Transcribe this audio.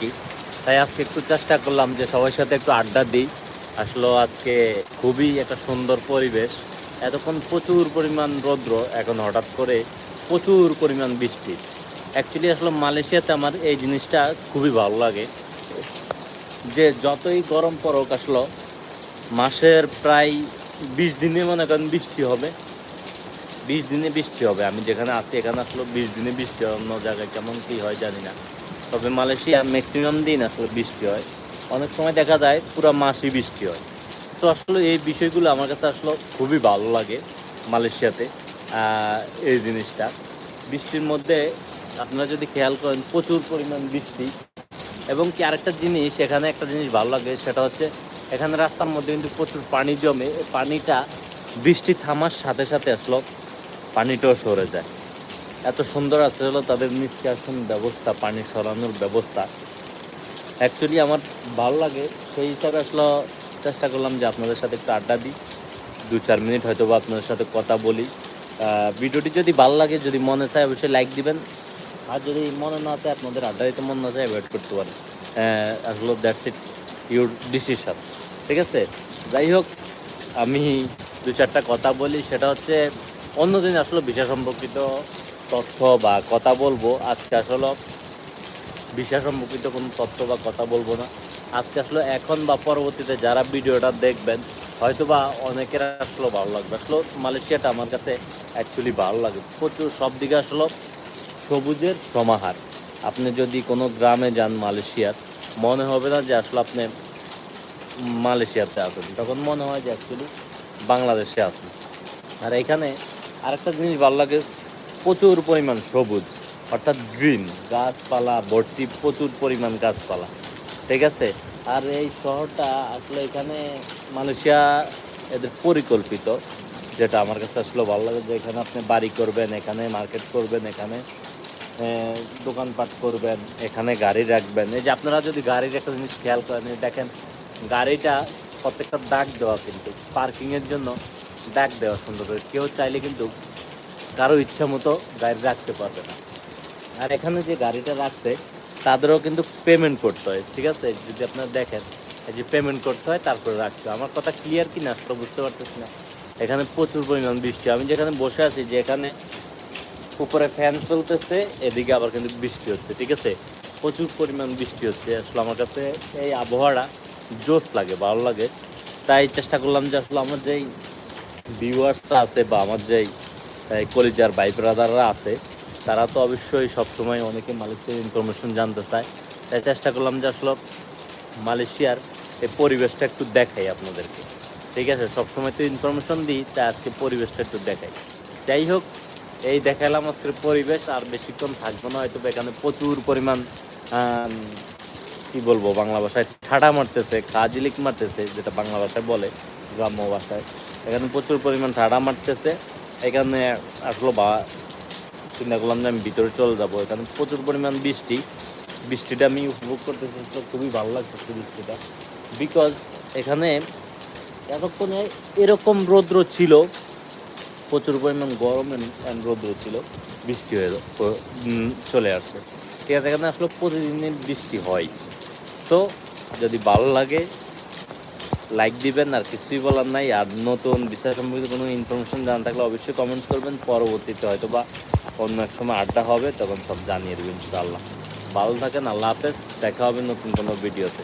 কি তাই আজকে একটু চেষ্টা করলাম যে সবার সাথে একটু আড্ডা দিই। আসলে আজকে খুবই একটা সুন্দর পরিবেশ। এতক্ষণ প্রচুর পরিমাণ রৌদ্র, এখন হঠাৎ করে প্রচুর পরিমাণ বৃষ্টি। অ্যাকচুয়ালি আসলে মালয়েশিয়াতে আমার এই জিনিসটা খুবই ভালো লাগে। যে যতই গরম পড়ুক আসলো, মাসের প্রায় বিশ দিনে মনে করেন বৃষ্টি হবে। বিশ দিনে বৃষ্টি হবে। আমি যেখানে আছি, এখানে আসলে বিশ দিনে বৃষ্টি হয় অন্য জায়গায় কেমন কি হয় জানি না। তবে মালয়েশিয়া ম্যাক্সিমাম দিন আসলে বৃষ্টি হয়। অনেক সময় দেখা যায় পুরো মাসই বৃষ্টি হয়। তো আসলে এই বিষয়গুলো আমার কাছে আসলে খুবই ভালো লাগে মালয়েশিয়াতে এই জিনিসটা। বৃষ্টির মধ্যে আপনারা যদি খেয়াল করেন প্রচুর পরিমাণ বৃষ্টি। এবং কি আরেকটা জিনিস, এখানে একটা জিনিস ভালো লাগে, সেটা হচ্ছে এখানে রাস্তার মধ্যে কিন্তু প্রচুর পানি জমে, পানিটা বৃষ্টি থামার সাথে সাথে আসলো পানিটাও সরে যায়। এত সুন্দর আছে হলো তাদের নিষ্কাশন ব্যবস্থা, পানি সরানোর ব্যবস্থা। অ্যাকচুয়ালি আমার ভালো লাগে, সেই হিসাবে আসলে চেষ্টা করলাম যে আপনাদের সাথে একটু আড্ডা দিই। দু চার মিনিট হয়তো বা আপনাদের সাথে কথা বলি। ভিডিওটি যদি ভালো লাগে, যদি মনে চায় অবশ্যই লাইক দিবেন। আর যদি মনে না চায় আপনাদের আড্ডা দিতে মন না চায় অ্যাভয়েড করতে পারেন। আসলে দ্যাটস ইট ইউর ডিসিশন ঠিক আছে? যাই হোক, আমি দু চারটা কথা বলি, সেটা হচ্ছে অন্যদিন আসলে ভিসা সম্পর্কিত তথ্য বা কথা বলব, আজকে আসলে ভিসা সম্পর্কিত কোনো তথ্য বা কথা বলব না। আজকে আসলে এখন বা পরবর্তীতে যারা ভিডিওটা দেখবেন হয়তো বা অনেকের আসলে ভালো লাগবে। আসলে মালয়েশিয়াটা আমার কাছে অ্যাকচুয়ালি ভালো লাগে। প্রচুর সব দিকে আসলে সবুজের সমাহার। আপনি যদি কোনো গ্রামে যান মালয়েশিয়ার, মনে হবে না যে আসলে আপনি মালয়েশিয়াতে আছেন। তখন মনে হয় যে অ্যাকচুয়ালি বাংলাদেশে আছেন। আর এখানে আরেকটা জিনিস ভালো লাগে প্রচুর পরিমাণ সবুজ, অর্থাৎ গ্রিন গাছপালা, ভর্তি প্রচুর পরিমাণ গাছপালা, ঠিক আছে? আর এই শহরটা আসলে এখানে মালয়েশিয়া এদের পরিকল্পিত, যেটা আমার কাছে আসলে ভালো লাগে যে এখানে আপনি বাড়ি করবেন, এখানে মার্কেট করবেন, এখানে দোকানপাট করবেন, এখানে গাড়ি রাখবেন। এই যে আপনারা যদি গাড়ির একটা জিনিস খেয়াল করেন দেখেন, গাড়িটা প্রত্যেকটা দাগ দেওয়া কিন্তু পার্কিংয়ের জন্য দাগ দেওয়া সুন্দর কেউ চাইলে কিন্তু কারও ইচ্ছা মতো গাড়ি রাখতে পারবে না। আর এখানে যে গাড়িটা রাখছে, তাদেরও কিন্তু পেমেন্ট করতে হয়, ঠিক আছে? যদি আপনারা দেখেন, এই যে পেমেন্ট করতে হয়, তারপরে রাখতে হয়। আমার কথা ক্লিয়ার কি না? আসলে বুঝতে পারতেছি না। এখানে প্রচুর পরিমাণ বৃষ্টি। আমি যেখানে বসে আছি, যে এখানে উপরে ফ্যান চলতেছে, এদিকে আবার কিন্তু বৃষ্টি হচ্ছে, ঠিক আছে? প্রচুর পরিমাণ বৃষ্টি হচ্ছে। আসলে আমার কাছে এই আবহাওয়াটা জোস লাগে, ভালো লাগে। তাই চেষ্টা করলাম যে আসলে আমার যেই ভিউয়ার্সটা আছে বা আমার যেই কলিজার ভাই ব্রাদাররা আছে, তারা তো অবশ্যই সবসময় অনেকে মালয়েশিয়ার ইনফরমেশন জানতে চায়। তাই চেষ্টা করলাম যে আসলে মালয়েশিয়ার এই পরিবেশটা একটু দেখাই আপনাদেরকে। ঠিক আছে, সবসময় তো ইনফরমেশন দিই, তাই আজকে পরিবেশটা একটু দেখাই। যাই হোক, এই দেখালাম আজকের পরিবেশ, আর বেশিক্ষণ থাকব না, হয়তো এখানে প্রচুর পরিমাণ কি বলব, বাংলা ভাষায় ঠাডা মারতেছে কাজিলিক মারতেছে, যেটা বাংলা ভাষায় বলে, গ্রাম্য ভাষায়। এখানে প্রচুর পরিমাণ ঠাডা মারতেছে। এখানে আসলে বা চিন্তা করলাম যে আমি ভিতরে চলে যাব। এখানে প্রচুর পরিমাণ বৃষ্টি। বৃষ্টিটা আমি উপভোগ করতেছি, তো খুবই ভালো লাগতেছে বৃষ্টিটা। বিকজ এখানে এতক্ষণে এরকম রৌদ্র ছিল, প্রচুর পরিমাণ গরম and রৌদ্র ছিল, বৃষ্টি হয়ে চলে আসছে। ঠিক আছে, এখানে আসলে প্রতিদিনই বৃষ্টি হয়। সো যদি ভালো লাগে লাইক দিবেন আর কিছুই বলার নাই। আর নতুন বিষয় সম্পর্কিত কোনো ইনফরমেশন জানা থাকলে অবশ্যই কমেন্টস করবেন। পরবর্তীতে হয়তো বা অন্য এক সময় আড্ডা হবে, তখন সব জানিয়ে দেবেন ইনশাআল্লাহ। ভালো থাকেন, আল্লাহ হাফেজ। দেখা হবে নতুন কোনো ভিডিওতে